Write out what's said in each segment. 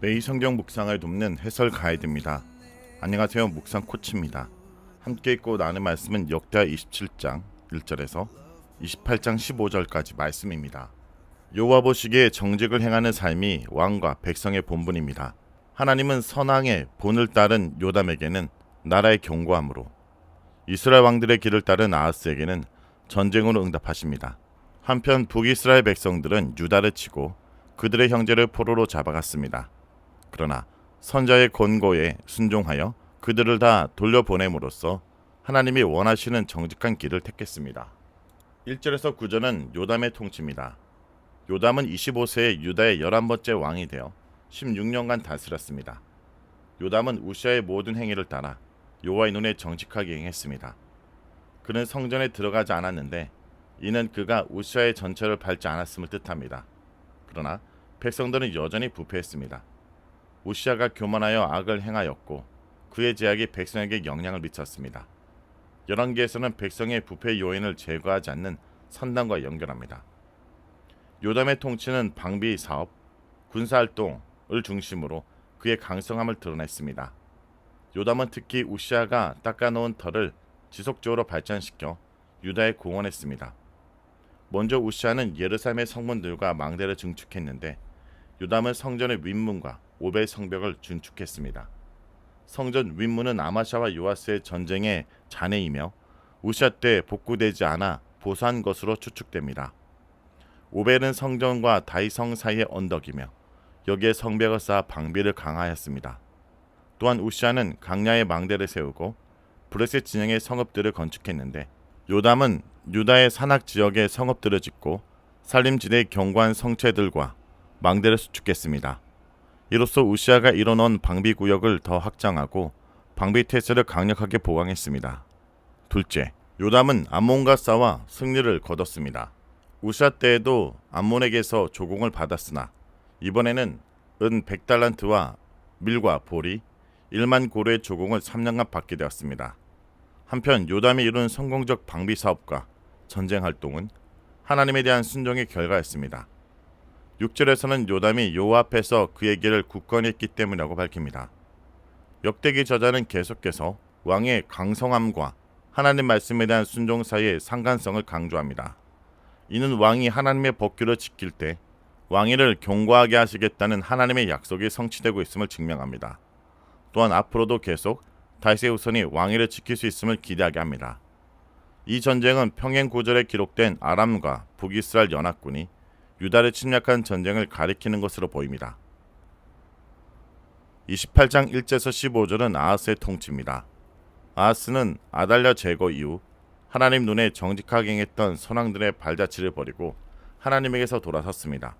매일 성경 묵상을 돕는 해설 가이드입니다. 안녕하세요. 묵상 코치입니다. 함께 읽고 나눈 말씀은 역대하 27장 1절에서 28장 15절까지 말씀입니다. 여호와 보시기에 정직을 행하는 삶이 왕과 백성의 본분입니다. 하나님은 선왕의 본을 따른 요담에게는 나라의 경고함으로 이스라엘 왕들의 길을 따른 아하스에게는 전쟁으로 응답하십니다. 한편 북이스라엘 백성들은 유다를 치고 그들의 형제를 포로로 잡아갔습니다. 그러나 선자의 권고에 순종하여 그들을 다 돌려보냄으로써 하나님이 원하시는 정직한 길을 택했습니다. 1절에서 9절은 요담의 통치입니다. 요담은 25세에 유다의 11번째 왕이 되어 16년간 다스렸습니다. 요담은 우시아의 모든 행위를 따라 여호와의 눈에 정직하게 행했습니다. 그는 성전에 들어가지 않았는데 이는 그가 우시아의 전철을 밟지 않았음을 뜻합니다. 그러나 백성들은 여전히 부패했습니다. 우시아가 교만하여 악을 행하였고 그의 제약이 백성에게 영향을 미쳤습니다. 열왕기에서는 백성의 부패 요인을 제거하지 않는 선당과 연결합니다. 요담의 통치는 방비 사업, 군사 활동을 중심으로 그의 강성함을 드러냈습니다. 요담은 특히 우시아가 닦아놓은 터를 지속적으로 발전시켜 유다에 공헌했습니다. 먼저 우시아는 예루살렘의 성문들과 망대를 증축했는데 요담은 성전의 윗문과 오벨 성벽을 준축했습니다. 성전 윗문은 아마샤와 요아스의 전쟁의 잔해이며 우시아 때 복구되지 않아 보수한 것으로 추측됩니다. 오벨은 성전과 다이성 사이의 언덕이며 여기에 성벽을 쌓아 방비를 강화하였습니다. 또한 우시아는 강야의 망대를 세우고 브레셋 진영의 성읍들을 건축했는데 요담은 유다의 산악 지역에 성읍들을 짓고 살림지대의 견고한 성체들과 망대를 수축했습니다. 이로써 우시아가 이뤄놓은 방비 구역을 더 확장하고 방비 태세를 강력하게 보강했습니다. 둘째, 요담은 암몬과 싸워 승리를 거뒀습니다. 우시아 때에도 암몬에게서 조공을 받았으나 이번에는 은 100달란트와 밀과 볼이 1만 고르의 조공을 3년간 받게 되었습니다. 한편 요담이 이룬 성공적 방비 사업과 전쟁 활동은 하나님에 대한 순종의 결과였습니다. 6절에서는 요담이 여호와 앞에서 그의 길을 굳건히 했기 때문이라고 밝힙니다. 역대기 저자는 계속해서 왕의 강성함과 하나님 말씀에 대한 순종 사이의 상관성을 강조합니다. 이는 왕이 하나님의 법규를 지킬 때 왕위를 경고하게 하시겠다는 하나님의 약속이 성취되고 있음을 증명합니다. 또한 앞으로도 계속 후손이 왕위를 지킬 수 있음을 기대하게 합니다. 이 전쟁은 평행 구절에 기록된 아람과 북이스라엘 연합군이 유다를 침략한 전쟁을 가리키는 것으로 보입니다. 28장 1절에서 15절은 아하스의 통치입니다. 아하스는 아달랴 제거 이후 하나님 눈에 정직하게 행했던 선왕들의 발자취를 버리고 하나님에게서 돌아섰습니다.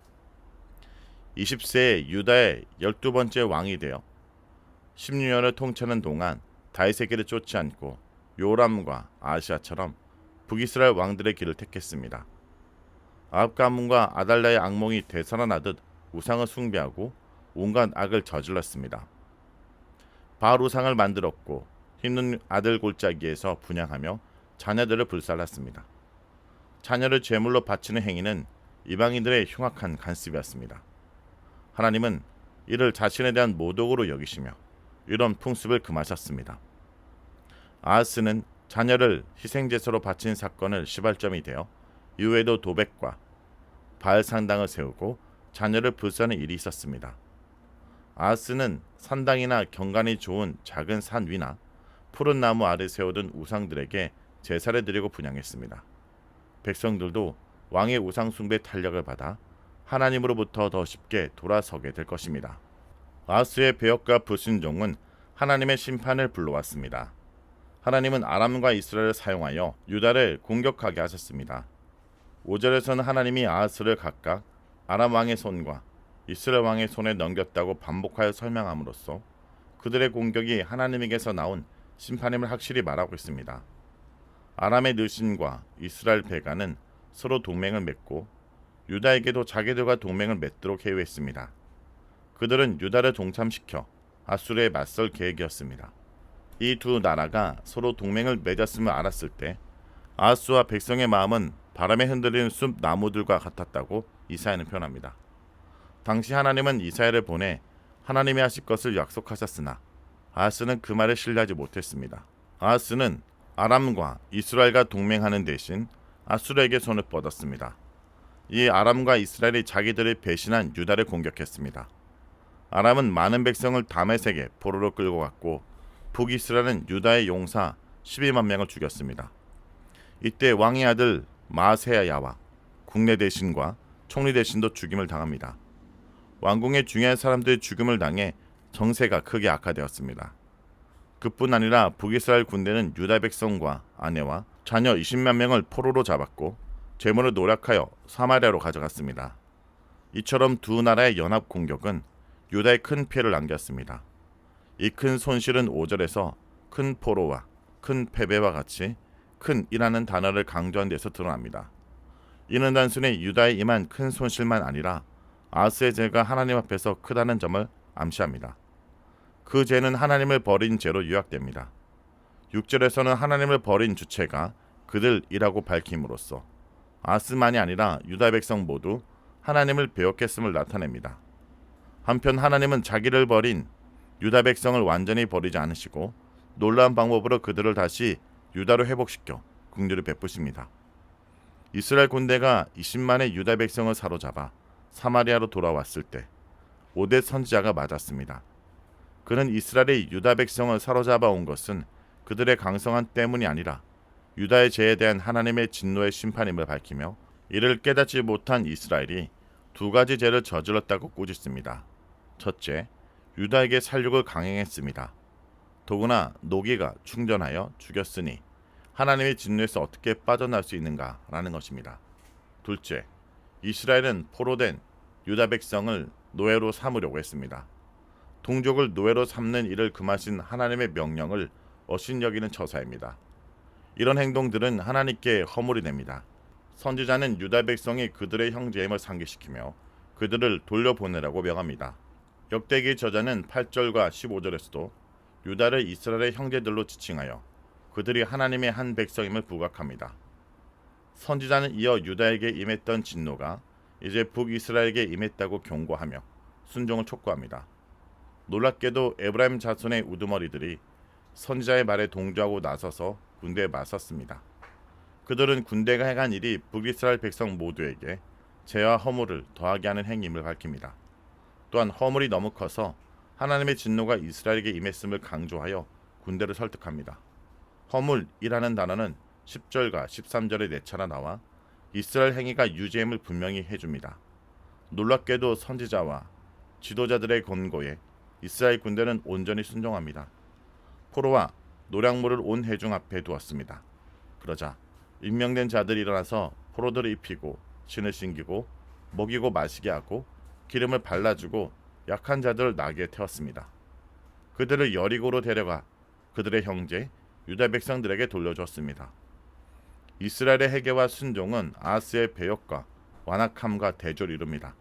20세에 유다의 12번째 왕이 되어 16년을 통치하는 동안 길을 쫓지 않고 요람과 아시아처럼 북이스라엘 왕들의 길을 택했습니다. 아합 가문과 아달랴의 악몽이 되살아나듯 우상을 숭배하고 온갖 악을 저질렀습니다. 바알 우상을 만들었고 힘든 아들 골짜기에서 분양하며 자녀들을 불살랐습니다. 자녀를 제물로 바치는 행위는 이방인들의 흉악한 간습이었습니다. 하나님은 이를 자신에 대한 모독으로 여기시며 이런 풍습을 금하셨습니다. 아하스는 자녀를 희생제사로 바친 사건을 시발점이 되어 이후에도 도백과 바알 상당을 세우고 자녀를 불사는 일이 있었습니다. 아하스는 산당이나 경관이 좋은 작은 산 위나 푸른 나무 아래 세워둔 우상들에게 제사를 드리고 분양했습니다. 백성들도 왕의 우상 숭배 탄력을 받아 하나님으로부터 더 쉽게 돌아서게 될 것입니다. 아하스의 배역과 불순종은 하나님의 심판을 불러왔습니다. 하나님은 아람과 이스라엘을 사용하여 유다를 공격하게 하셨습니다. 5절에서는 하나님이 아하스를 각각 아람 왕의 손과 이스라엘 왕의 손에 넘겼다고 반복하여 설명함으로써 그들의 공격이 하나님에게서 나온 심판임을 확실히 말하고 있습니다. 아람의 느신과 이스라엘 베가는 서로 동맹을 맺고 유다에게도 자기들과 동맹을 맺도록 해외했습니다. 그들은 유다를 동참시켜 아수르에 맞설 계획이었습니다. 이 두 나라가 서로 동맹을 맺었음을 알았을 때 아하스와 백성의 마음은 바람에 흔들리는 숲 나무들과 같았다고 이사야는 표현합니다. 당시 하나님은 이사야를 보내 하나님이 하실 것을 약속하셨으나 아하스는 그 말에 신뢰하지 못했습니다. 아하스는 아람과 이스라엘과 동맹하는 대신 아수르에게 손을 뻗었습니다. 이 아람과 이스라엘이 자기들을 배신한 유다를 공격했습니다. 아람은 많은 백성을 다메섹에 포로로 끌고 갔고 북이스라엘은 유다의 용사 12만 명을 죽였습니다. 이때 왕의 아들 마세야와 국내 대신과 총리 대신도 죽임을 당합니다. 왕궁의 중요한 사람들이 죽임을 당해 정세가 크게 악화되었습니다. 그뿐 아니라 북이스라엘 군대는 유다 백성과 아내와 자녀 20만 명을 포로로 잡았고 재물을 노력하여 사마리아로 가져갔습니다. 이처럼 두 나라의 연합 공격은 유다에 큰 피해를 남겼습니다. 이 큰 손실은 5절에서 큰 포로와 큰 패배와 같이 큰이라는 단어를 강조한 데서 드러납니다. 이는 단순히 유다에 임한 큰 손실만 아니라 아스의 죄가 하나님 앞에서 크다는 점을 암시합니다. 그 죄는 하나님을 버린 죄로 요약됩니다. 6절에서는 하나님을 버린 주체가 그들이라고 밝힘으로써 아스만이 아니라 유다 백성 모두 하나님을 배역했음을 나타냅니다. 한편 하나님은 자기를 버린 유다 백성을 완전히 버리지 않으시고 놀라운 방법으로 그들을 다시 유다로 회복시켜 긍휼을 베푸십니다. 이스라엘 군대가 20만의 유다 백성을 사로잡아 사마리아로 돌아왔을 때 오대 선지자가 맞았습니다. 그는 이스라엘이 유다 백성을 사로잡아 온 것은 그들의 강성한 때문이 아니라 유다의 죄에 대한 하나님의 진노의 심판임을 밝히며 이를 깨닫지 못한 이스라엘이 두 가지 죄를 저질렀다고 꾸짖습니다. 첫째, 유다에게 살육을 강행했습니다. 더구나 노기가 충전하여 죽였으니 하나님의 진노에서 어떻게 빠져날 수 있는가라는 것입니다. 둘째, 이스라엘은 포로된 유다 백성을 노예로 삼으려고 했습니다. 동족을 노예로 삼는 일을 금하신 하나님의 명령을 어신 여기는 처사입니다. 이런 행동들은 하나님께 허물이 됩니다. 선지자는 유다 백성이 그들의 형제임을 상기시키며 그들을 돌려보내라고 명합니다. 역대기 저자는 8절과 15절에서도 유다를 이스라엘의 형제들로 지칭하여 그들이 하나님의 한 백성임을 부각합니다. 선지자는 이어 유다에게 임했던 진노가 이제 북이스라엘에게 임했다고 경고하며 순종을 촉구합니다. 놀랍게도 에브라임 자손의 우두머리들이 선지자의 말에 동조하고 나서서 군대에 맞섰습니다. 그들은 군대가 행한 일이 북이스라엘 백성 모두에게 죄와 허물을 더하게 하는 행임을 밝힙니다. 또한 허물이 너무 커서 하나님의 진노가 이스라엘에게 임했음을 강조하여 군대를 설득합니다. 허물이라는 단어는 10절과 13절에 네 차례 나와 이스라엘 행위가 유죄임을 분명히 해줍니다. 놀랍게도 선지자와 지도자들의 권고에 이스라엘 군대는 온전히 순종합니다. 포로와 노량물을 온 회중 앞에 두었습니다. 그러자 임명된 자들이 일어나서 포로들을 입히고 신을 신기고 먹이고 마시게 하고 기름을 발라주고 약한 자들을 나귀에 태웠습니다. 그들을 여리고로 데려가 그들의 형제 유다 백성들에게 돌려줬습니다. 이스라엘의 해계와 순종은 아스의 배역과 완악함과 대조를 이룹니다.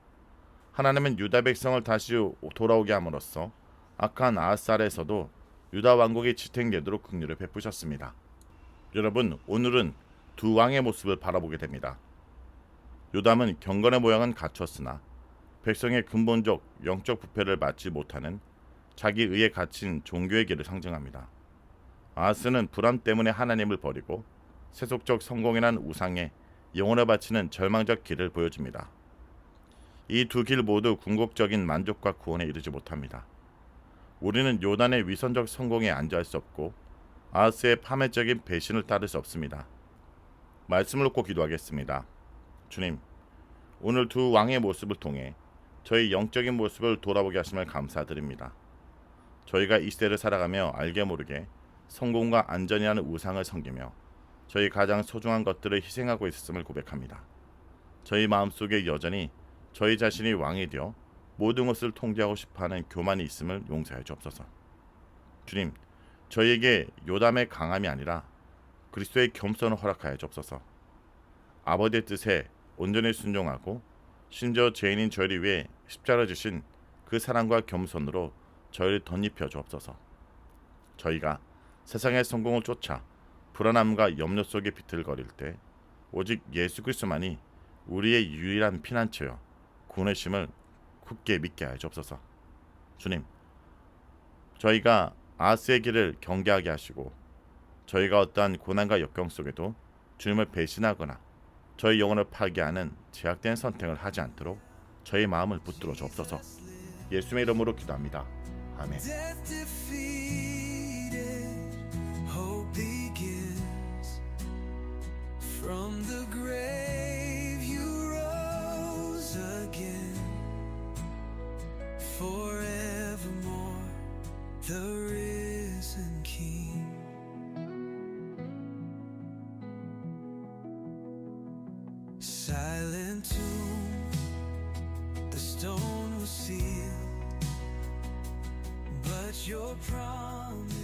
하나님은 유다 백성을 다시 돌아오게 함으로써 악한 아스 아래서도 유다 왕국이 지탱되도록 긍휼을 베푸셨습니다. 여러분 오늘은 두 왕의 모습을 바라보게 됩니다. 요담은 경건의 모양은 갖췄으나 백성의 근본적 영적 부패를 막지 못하는 자기 의에 갇힌 종교의 길을 상징합니다. 아스는 불안 때문에 하나님을 버리고 세속적 성공이란 우상에 영혼을 바치는 절망적 길을 보여줍니다. 이 두 길 모두 궁극적인 만족과 구원에 이르지 못합니다. 우리는 요단의 위선적 성공에 안주할 수 없고 아스의 파멸적인 배신을 따를 수 없습니다. 말씀을 놓고 기도하겠습니다. 주님, 오늘 두 왕의 모습을 통해 저희 영적인 모습을 돌아보게 하심을 감사드립니다. 저희가 이 시대를 살아가며 알게 모르게 성공과 안전이라는 우상을 섬기며 저희 가장 소중한 것들을 희생하고 있었음을 고백합니다. 저희 마음속에 여전히 저희 자신이 왕이 되어 모든 것을 통제하고 싶어하는 교만이 있음을 용서해 주옵소서. 주님, 저희에게 요담의 강함이 아니라 그리스도의 겸손을 허락하여 주옵소서. 아버지의 뜻에 온전히 순종하고 심지어 죄인인 저희를 위해 십자가 주신 그 사랑과 겸손으로 저희를 덧입혀 주옵소서. 저희가 세상의 성공을 쫓아 불안함과 염려 속에 비틀거릴 때 오직 예수 그리스도만이 우리의 유일한 피난처요 구원의 심을 굳게 믿게 하여 주옵소서. 주님, 저희가 아스의 길을 경계하게 하시고 저희가 어떠한 고난과 역경 속에도 주님을 배신하거나 저희 영혼을 파괴하는 제약된 선택을 하지 않도록 저희 마음을 붙들어 주옵소서. 예수의 이름으로 기도합니다. 아멘. Silent tomb, the stone was sealed. But your promise